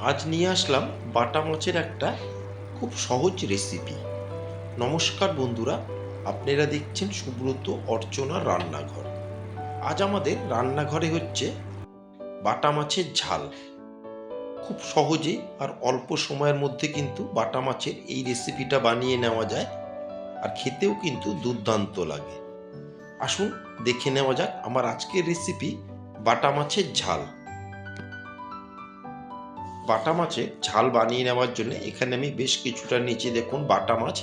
আজ নিয়ে আসলাম বাটা মাছের একটা খুব সহজ রেসিপি নমস্কার বন্ধুরা, আপনারা দেখছেন সুব্রত অর্চনা রান্নাঘর। আজ আমাদের রান্নাঘরে হচ্ছে বাটা মাছের ঝাল। খুব সহজেই আর অল্প সময়ের মধ্যে কিন্তু বাটা মাছের এই রেসিপিটা বানিয়ে নেওয়া যায় আর খেতেও কিন্তু দুর্দান্ত লাগে। আসুন দেখে নেওয়া যাক আমার আজকের রেসিপি বাটা মাছের ঝাল। বাটা মাছের ঝাল বানিয়ে নেওয়ার জন্য এখানে আমি বেশ কিছুটা নিচে দেখুন বাটা মাছ।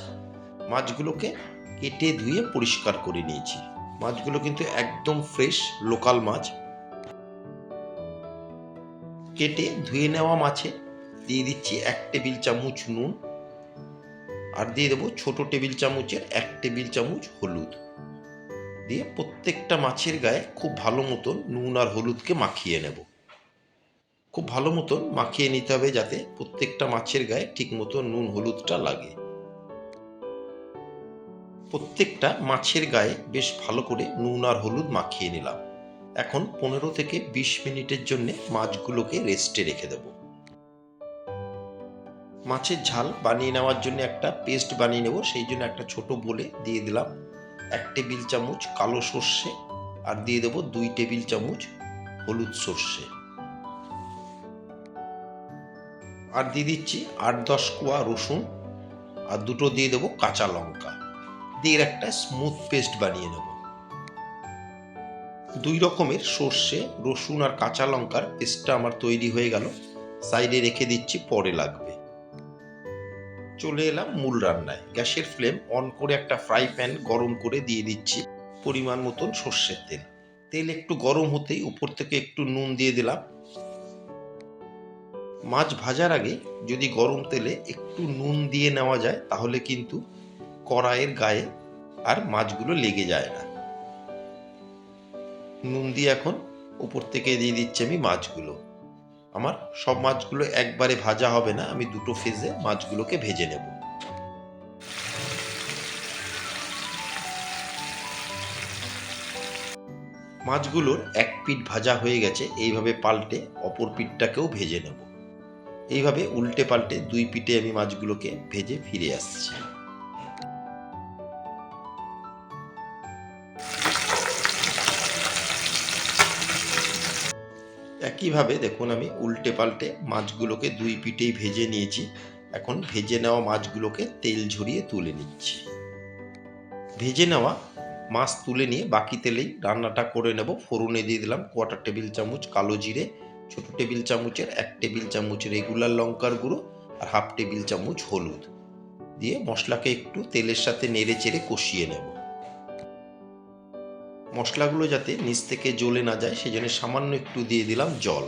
মাছগুলোকে কেটে ধুয়ে পরিষ্কার করে নিয়েছি। মাছগুলো কিন্তু একদম ফ্রেশ, লোকাল মাছ। কেটে ধুয়ে নেওয়া মাছে দিয়ে দিচ্ছি এক টেবিল চামচ নুন আর দিয়ে দেবো ছোট টেবিল চামচের এক টেবিল চামচ হলুদ। দিয়ে প্রত্যেকটা মাছের গায়ে খুব ভালো মতন নুন আর হলুদকে মাখিয়ে নেব। খুব ভালো মতন মাখিয়ে নিতে হবে যাতে প্রত্যেকটা মাছের গায়ে ঠিক মতো নুন, হলুদটা লাগে। প্রত্যেকটা মাছের গায়ে বেশ ভালো করে নুন আর হলুদ মাখিয়ে নিলাম। এখন পনেরো থেকে বিশ মিনিটের জন্য মাছগুলোকে রেস্টে রেখে দেব। মাছের ঝাল বানিয়ে নেওয়ার জন্য একটা পেস্ট বানিয়ে নেব, সেই জন্য একটা ছোট বলে দিয়ে দিলাম এক টেবিল চামচ কালো সর্ষে আর দিয়ে দেবো দুই টেবিল চামচ হলুদ সর্ষে। আর দিয়ে দিচ্ছি আট দশ কোয়া রসুন আর দুটো দিয়ে দেবো কাঁচা লঙ্কা। দিয়ে একটা স্মুথ পেস্ট বানিয়ে নেব। দুই রকমের সর্ষে, রসুন আর কাঁচা লঙ্কার পেস্টটা আমার তৈরি হয়ে গেল। সাইডে রেখে দিচ্ছি পরে লাগবে। চলে এলাম মূল রান্নায়। গ্যাসের ফ্লেম অন করে একটা ফ্রাই প্যান গরম করে দিয়ে দিচ্ছি পরিমাণ মতন সর্ষের তেল। তেল একটু গরম হতেই উপর থেকে একটু নুন দিয়ে দিলাম। মাছ ভাজার আগে যদি গরম তেলে একটু নুন দিয়ে নেওয়া যায়, তাহলে কিন্তু কড়াইয়ের গায়ে আর মাছগুলো লেগে যায় না। নুন দিয়ে এখন উপর থেকে দিয়ে দিচ্ছি আমি মাছগুলো। আমার সব মাছগুলো একবারে ভাজা হবে না, আমি দুটো ফেজে মাছগুলোকে ভেজে নেব। মাছগুলোর এক পিঠ ভাজা হয়ে গেছে, এইভাবে পাল্টে অপর পিঠটাকেও ভেজে নেব। এইভাবে উল্টে পাল্টে দুই পিঠে আমি মাছগুলোকে ভেজে ফিরে আসছি। একইভাবে দেখুন আমি উল্টে পাল্টে মাছগুলোকে দুই পিঠেই ভেজে নিয়েছি। এখন ভেজে নেওয়া মাছগুলোকে তেল ঝরিয়ে তুলে নিচ্ছি। ভেজে নেওয়া মাছ তুলে নিয়ে বাকি তেলেই রান্নাটা করে নেব। ফোড়নে দিয়ে দিলাম কোয়ার্টার টেবিল চামচ কালো জিরে ছোট টেবিল চামচের, এক টেবিল চামচ রেগুলার লঙ্কার গুঁড়ো আর হাফ টেবিল চামচ হলুদ। দিয়ে মশলাকে একটু তেলের সাথে নেড়ে চেড়ে কষিয়ে নেব। মশলাগুলো যাতে নিচ থেকে জ্বলে না যায়, সেজন্য সামান্য একটু দিয়ে দিলাম জল।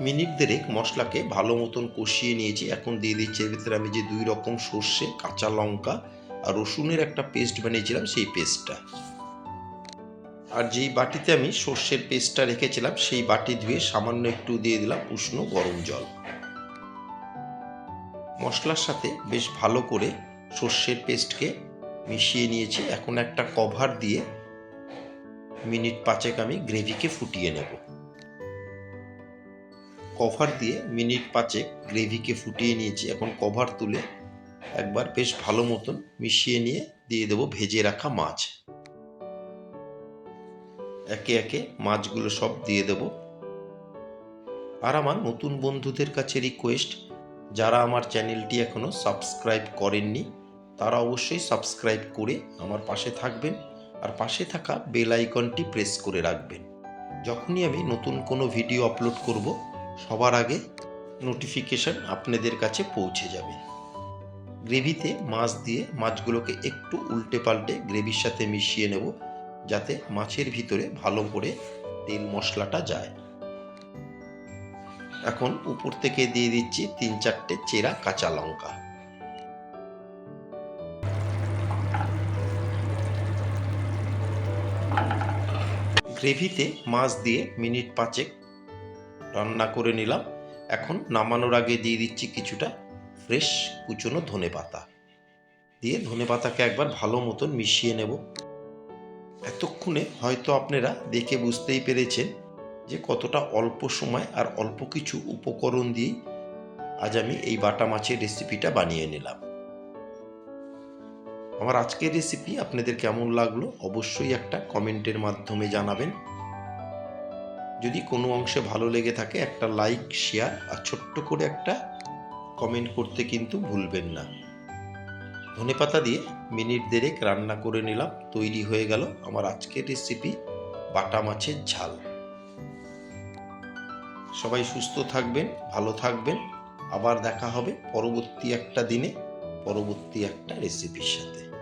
মিনিট দেড়েক মশলাকে ভালো মতন কষিয়ে নিয়েছি। এখন দিয়ে দিচ্ছি এর ভিতরে আমি যে দুই রকম সর্ষে, কাঁচা লঙ্কা আর রসুনের একটা পেস্ট বানিয়েছিলাম, সেই পেস্টটা। আর যেই বাটিতে আমি সর্ষের পেস্টটা রেখেছিলাম, সেই বাটি ধুয়ে সামান্য একটু দিয়ে দিলাম উষ্ণ গরম জল। মশলার সাথে বেশ ভালো করে সর্ষের পেস্টকে মিশিয়ে নিয়েছি। এখন একটা কভার দিয়ে মিনিট পাঁচেক আমি গ্রেভিকে ফুটিয়ে নেব। কভার দিয়ে মিনিট পাঁচেক গ্রেভিকে ফুটিয়ে নিয়েছি। এখন কভার তুলে একবার বেশ ভালো মতন মিশিয়ে নিয়ে দিয়ে দেবো ভেজে রাখা মাছ। একে একে মাছগুলো সব দিয়ে দেব। আর আমার নতুন বন্ধুদের কাছে রিকোয়েস্ট যারা আমার চ্যানেলটি এখনও সাবস্ক্রাইব করেননি, তারা অবশ্যই সাবস্ক্রাইব করে আমার পাশে থাকবেন আর পাশে থাকা বেল আইকনটি প্রেস করে রাখবেন। যখনই আমি নতুন কোনো ভিডিও আপলোড করব, সবার আগে নোটিফিকেশন আপনাদের কাছে পৌঁছে যাবে। গ্রেভিতে মাছ দিয়ে মাছগুলোকে একটু উল্টে পাল্টে গ্রেভির সাথে মিশিয়ে নেব। যাতে মাছের ভিতরে ভালো করে তেল মশলাটা যায়। এখন উপর থেকে দিয়ে দিচ্ছি তিন চারটে চেরা কাঁচা লঙ্কা। গ্রেভিতে মাছ দিয়ে মিনিট পাঁচেক রান্না করে নিলাম। এখন নামানোর আগে দিয়ে দিচ্ছি কিছুটা ফ্রেশ কুচনো ধনে পাতা দিয়ে ধনে পাতাকে একবার ভালো মতন মিশিয়ে নেব। এতক্ষণে হয়তো আপনারা দেখে বুঝতেই পেরেছেন যে কতটা অল্প সময় আর অল্প কিছু উপকরণ দিয়েই আজ আমি এই বাটা মাছের রেসিপিটা বানিয়ে নিলাম। আমার আজকের রেসিপি আপনাদের কেমন লাগল অবশ্যই একটা কমেন্টের মাধ্যমে জানাবেন। যদি কোনো অংশে ভালো লেগে থাকে একটা লাইক, শেয়ার আর ছোট্ট করে একটা কমেন্ট করতে কিন্তু ভুলবেন না। ধনেপাতা দিয়ে মিনিট দেড়েক রান্না করে নিলাম। তৈরি হয়ে গেল আমার আজকের রেসিপি বাটা মাছের ঝাল। সবাই সুস্থ থাকবেন, ভালো থাকবেন। আবার দেখা হবে পরবর্তী একটা দিনে, পরবর্তী একটা রেসিপির সাথে।